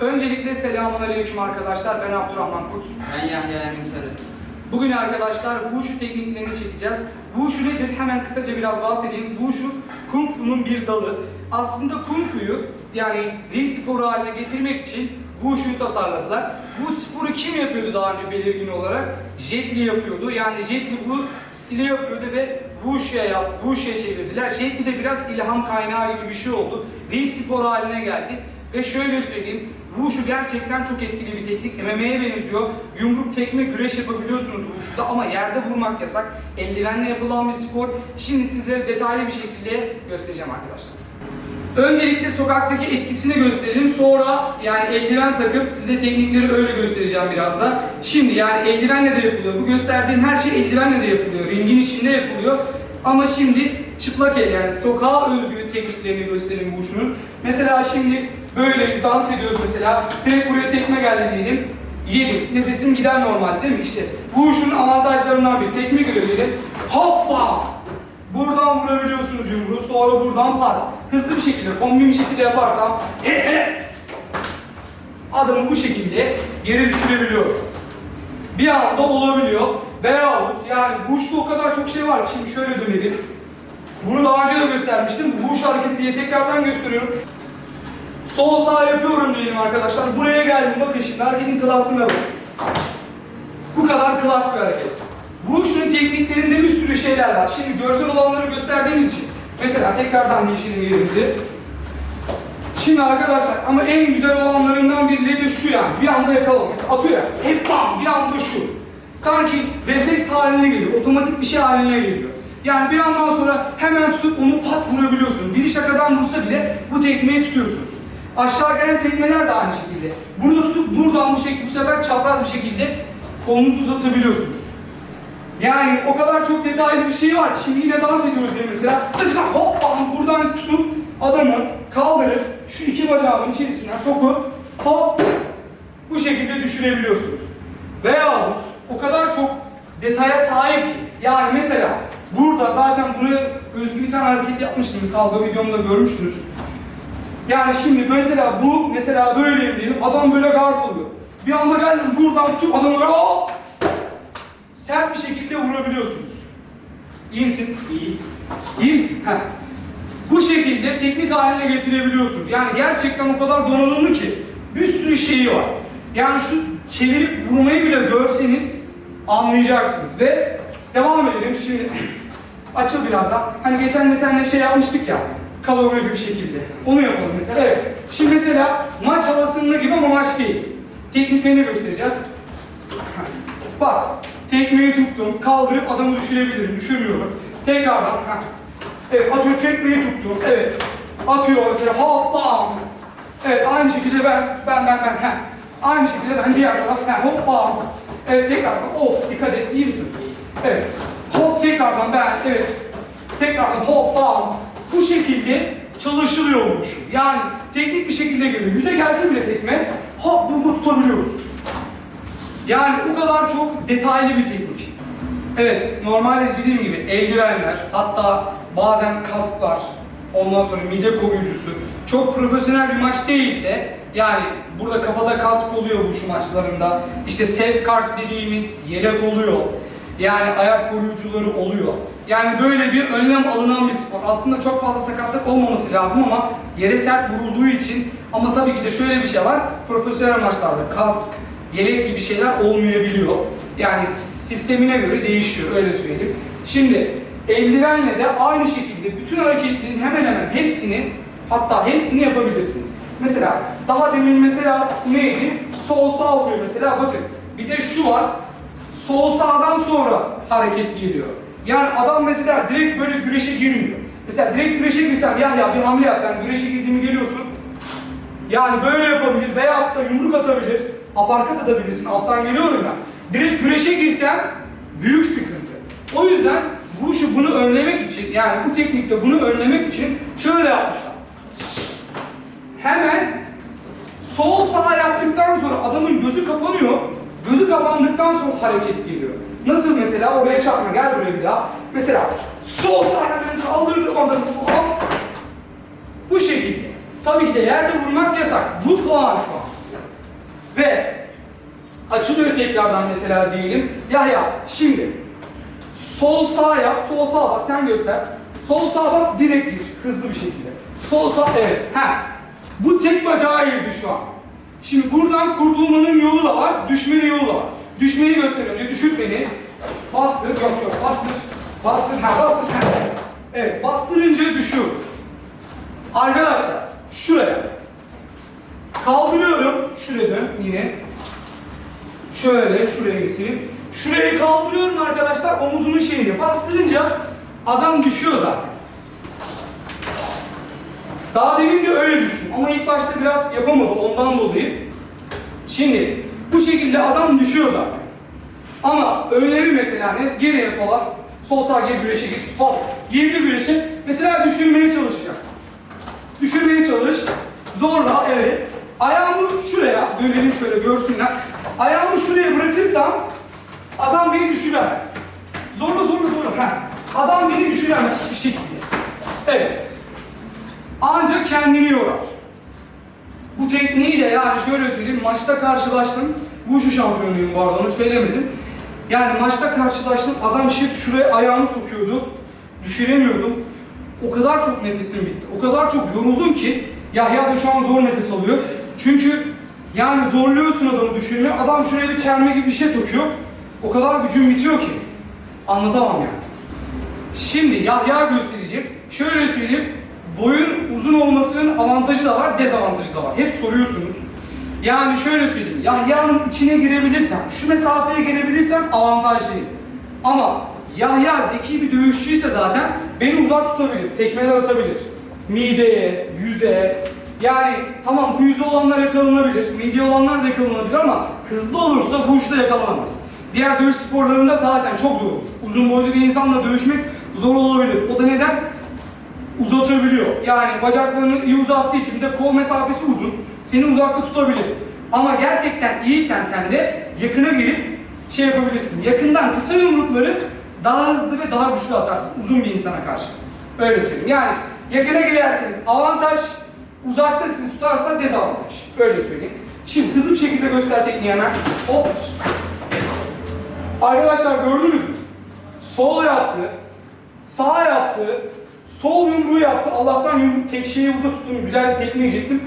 Öncelikle selamun aleyküm arkadaşlar. Ben Abdurrahman Kurt. Ben Yahya Emin Sarı. Bugün arkadaşlar Wushu tekniklerini çekeceğiz. Wushu nedir? Hemen kısaca biraz bahsedeyim. Wushu Kung Fu'nun bir dalı. Aslında Kung Fu'yu yani ring sporu haline getirmek için Wushu'yu tasarladılar. Bu sporu kim yapıyordu daha önce belirgin olarak? Jet Li yapıyordu. Yani Jet Li bu stili yapıyordu ve Wushu'ya yap, Wushu'ya çevirdiler. Jet Li de biraz ilham kaynağı gibi bir şey oldu. Ring sporu haline geldi. Ve şöyle söyleyeyim, Wushu gerçekten çok etkili bir teknik. MMA'ye benziyor. Yumruk, tekme, güreş yapabiliyorsunuz Wushu'da ama yerde vurmak yasak. Eldivenle yapılan bir spor. Şimdi sizlere detaylı bir şekilde göstereceğim arkadaşlar. Öncelikle sokaktaki etkisini gösterelim. Sonra yani eldiven takıp size teknikleri öyle göstereceğim biraz da. Şimdi yani eldivenle de yapılıyor. Bu gösterdiğim her şey eldivenle de yapılıyor. Ringin içinde yapılıyor. Ama şimdi çıplak el yani sokağa özgü tekniklerini göstereyim bu şunun. Mesela şimdi böyleyiz, dans ediyoruz mesela. Direkt buraya tekme geldi diyelim. Yedim. Nefesim gider normal değil mi? İşte bu şunun avantajlarından biri. Tekme geliyor diyelim. Hoppa! Buradan vurabiliyorsunuz yumruğu, sonra buradan pat. Hızlı bir şekilde, kombin bir şekilde yaparsam he he! Adamı bu şekilde yere düşürebiliyor. Bir anda olabiliyor. Veyahut yani bu işte o kadar çok şey var ki şimdi şöyle dönelim. Bunu daha önce de göstermiştim. Bu uç hareketi diye tekrardan gösteriyorum. Sol sağ yapıyorum diyelim arkadaşlar. Buraya geldim. Bakın şimdi hareketin klasına bakın. Bu kadar klas bir hareket. Bu şunun tekniklerinde bir sürü şeyler var. Şimdi görsel olanları gösterdiğimiz için. Mesela tekrardan değişelim yerimizi. Şimdi arkadaşlar ama en güzel olanlarından biri de şu yani. Bir anda yakalama. Mesela atıyor ya. Hep bam bir anda şu. Sanki refleks haline geliyor. Otomatik bir şey haline geliyor. Yani bir andan sonra hemen tutup onu pat vurabiliyorsunuz. Biri şakadan vursa bile bu tekmeyi tutuyorsunuz. Aşağı gelen tekmeler de aynı şekilde. Bunu tutup buradan bu şekilde bu sefer çapraz bir şekilde kolunuzu uzatabiliyorsunuz. Yani o kadar çok detaylı bir şey var şimdi yine dans ediyoruz diye mesela. Sıçra hop bam buradan tutup adamı kaldırıp şu iki bacağımın içerisinden sokup hop bu şekilde düşürebiliyorsunuz. Veyahut o kadar çok detaya sahip ki yani mesela burada zaten bunu özgü bir tane hareket yapmıştım kavga videomda görmüştünüz. Yani şimdi mesela bu mesela böyle diyelim adam böyle guard oluyor. Bir anda geldim buradan tutup adamı böyle hop sert bir şekilde vurabiliyorsunuz. İyi misin? İyi. İyi misin? Heh. Bu şekilde teknik haline getirebiliyorsunuz. Yani gerçekten o kadar donanımlı ki bir sürü şeyi var. Yani şu çevirip vurmayı bile görseniz anlayacaksınız ve devam edelim şimdi. Açıl biraz daha. Hani geçen de seninle şey yapmıştık ya. Kalografi bir şekilde. Onu yapalım mesela. Evet. Şimdi mesela maç havasında gibi ama maç değil. Tekniklerini göstereceğiz. Bak, tekmeyi tuttum, kaldırıp adamı düşürebilirim, düşürmüyorum. Tekrardan, heh. Evet, atıyor, tekmeyi tuttum, evet. Atıyor mesela, hop, bam. Evet, aynı şekilde ben, ben, ben, ben, heh. Aynı şekilde ben diğer taraf, heh, hop, bam. Evet, tekrardan, of, dikkat et, iyi misin? Evet, hop, tekrardan ben, evet. Tekrardan, hop, bam. Şekilde çalışılıyormuş. Yani teknik bir şekilde geliyor. Yüze gelse bile tekme, hop, bunu tutabiliyoruz. Yani o kadar çok detaylı bir teknik. Evet, normalde dediğim gibi eldivenler, hatta bazen kasklar, ondan sonra mide koruyucusu, çok profesyonel bir maç değilse, yani burada kafada kask oluyor bu şu maçlarında, işte safeguard dediğimiz yelek oluyor, yani ayak koruyucuları oluyor. Yani böyle bir önlem alınan bir spor. Aslında çok fazla sakatlık olmaması lazım ama yere sert vurulduğu için ama tabii ki de şöyle bir şey var. Profesyonel maçlarda kask, yelek gibi şeyler olmayabiliyor. Yani sistemine göre değişiyor öyle söyleyeyim. Şimdi eldivenle de aynı şekilde bütün hareketlerin hemen hemen hepsini hatta hepsini yapabilirsiniz. Mesela daha demin mesela neydi? Sol sağ oluyor mesela bakın. Bir de şu var. Sol sağdan sonra hareket geliyor. Yani adam mesela direkt böyle güreşe girmiyor. Mesela direkt güreşe girsem ya ya bir hamle yap ben güreşe girdiğimi geliyorsun. Yani böyle yapabilir veya da yumruk atabilir. Aparkat atabilirsin. Alttan geliyorum ben. Direkt güreşe girsem büyük sıkıntı. O yüzden bu şu bunu önlemek için yani bu teknikte bunu önlemek için şöyle yapmışlar. Hemen sol sağ yaptıktan sonra adamın gözü kapanıyor. Gözü kapandıktan sonra hareket geliyor. Nasıl mesela oraya çarpma gel buraya bir daha. Mesela sol sağ hemen kaldırdım adamı. Bu şekilde. Tabii ki de yerde vurmak yasak. Bu puan şu an. Ve açılıyor tekrardan mesela diyelim. Yahya şimdi sol sağ yap, sol sağ bas sen göster. Sol sağ bas direkt gir hızlı bir şekilde. Sol sağ evet. Ha. Bu tek bacağı girdi şu an. Şimdi buradan kurtulmanın yolu da var, düşmenin yolu da var. Düşmeyi göster önce, düşür beni. Bastır, yok yok, bastır. Bastır, ha bastır, ha. Evet, bastırınca düşüyor. Arkadaşlar, şuraya. Kaldırıyorum, şuraya dön yine. Şöyle, şuraya göstereyim. Şurayı kaldırıyorum arkadaşlar, omuzunun şeyini bastırınca adam düşüyor zaten. Daha demin de öyle düştüm ama ilk başta biraz yapamadı ondan dolayı. Şimdi bu şekilde adam düşüyor zaten. Ama öneri mesela ne? Geriye sola, sol sağ geri güreşe gir, sol, girdi güreşe. Mesela düşürmeye çalışacak. Düşürmeye çalış, zorla evet. Ayağımı şuraya, dönelim şöyle görsünler. Ayağımı şuraya bırakırsam adam beni düşüremez. Zorla zorla zorla. Heh. Adam beni düşüremez hiçbir şekilde. Evet. Ancak kendini yorar. Bu tekniği de yani şöyle söyleyeyim maçta karşılaştım. Bu şu şampiyonuyum bu arada onu söylemedim. Yani maçta karşılaştım adam şık şuraya ayağını sokuyordu. Düşüremiyordum. O kadar çok nefesim bitti. O kadar çok yoruldum ki Yahya da şu an zor nefes alıyor. Çünkü yani zorluyorsun adamı düşürmeye. Adam şuraya bir çelme gibi bir şey takıyor. O kadar gücüm bitiyor ki. Anlatamam yani. Şimdi Yahya gösterecek. Şöyle söyleyeyim. Boyun uzun olmasının avantajı da var, dezavantajı da var. Hep soruyorsunuz. Yani şöyle söyleyeyim. Yahya'nın içine girebilirsem, şu mesafeye gelebilirsem avantajlıyım. Ama Yahya zeki bir dövüşçüyse zaten beni uzak tutabilir, tekmeler atabilir. Mideye, yüze. Yani tamam bu yüze olanlar yakalanabilir, midye olanlar da yakalanabilir ama hızlı olursa bu uçta yakalanamaz. Diğer dövüş sporlarında zaten çok zor olur. Uzun boylu bir insanla dövüşmek zor olabilir. O da neden? Uzatabiliyor. Yani bacaklarını iyi uzattığı için de kol mesafesi uzun. Seni uzakta tutabilir. Ama gerçekten iyisen sen de yakına gelip şey yapabilirsin. Yakından kısa yumrukları daha hızlı ve daha güçlü atarsın uzun bir insana karşı. Öyle söyleyeyim. Yani yakına gelirseniz avantaj, uzakta sizi tutarsa dezavantaj. Öyle söyleyeyim. Şimdi hızlı bir şekilde göster tekniği hemen. Hop. Arkadaşlar gördünüz mü? Sol yaptı, sağ yaptı, Sol yumruğu yaptı. Allah'tan yumruk tek şeyi burada tuttum. Güzel bir tekme yiyecektim.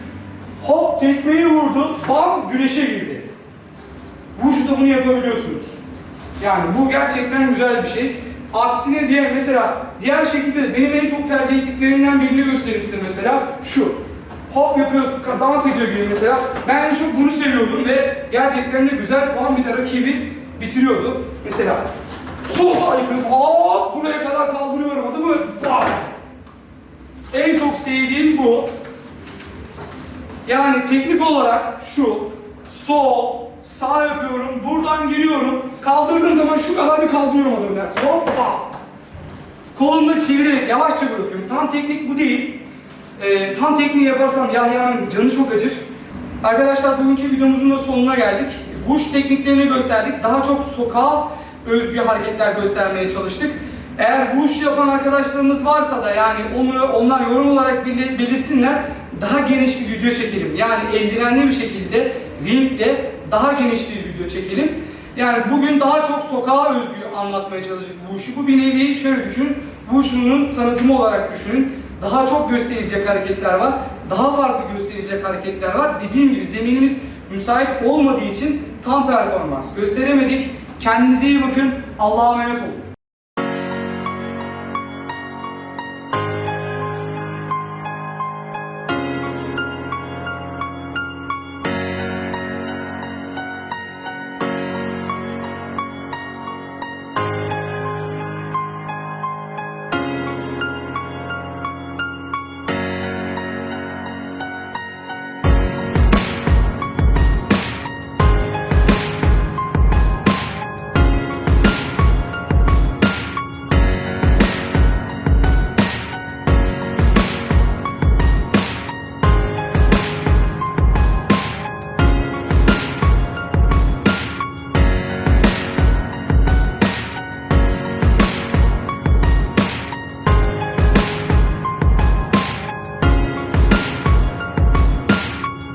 Hop tekmeyi vurdu. Bam güreşe girdi. Wushu'da bunu yapabiliyorsunuz. Yani bu gerçekten güzel bir şey. Aksine diğer mesela diğer şekilde de benim en çok tercih ettiklerimden birini göstereyim size mesela şu. Hop yapıyorsun, dans ediyor gibi mesela. Ben en çok bunu seviyordum ve gerçekten de güzel puan bir de rakibi bitiriyordu. Mesela sol sağ yapıyorum, hop buraya kadar kaldırıyorum adamı, bam! En çok sevdiğim bu. Yani teknik olarak şu, sol, sağ yapıyorum, buradan geliyorum, kaldırdığım zaman şu kadar bir kaldırıyorum adamı dersin. Hoppa! Kolumda çevirerek yavaşça bırakıyorum. Tam teknik bu değil. Ee, tam tekniği yaparsam Yahya'nın canı çok acır. Arkadaşlar bugünkü videomuzun da sonuna geldik. Buş tekniklerini gösterdik. Daha çok sokağa özgü hareketler göstermeye çalıştık. Eğer işi yapan arkadaşlarımız varsa da yani onu onlar yorum olarak belir- belirsinler. Daha geniş bir video çekelim. Yani eldivenli bir şekilde ringde daha geniş bir video çekelim. Yani bugün daha çok sokağa özgü anlatmaya çalıştık bu işi. Bu bir nevi şöyle düşün. Bu işinin tanıtımı olarak düşünün. Daha çok gösterilecek hareketler var. Daha farklı gösterilecek hareketler var. Dediğim gibi zeminimiz müsait olmadığı için tam performans gösteremedik. Kendinize iyi bakın. Allah'a emanet olun.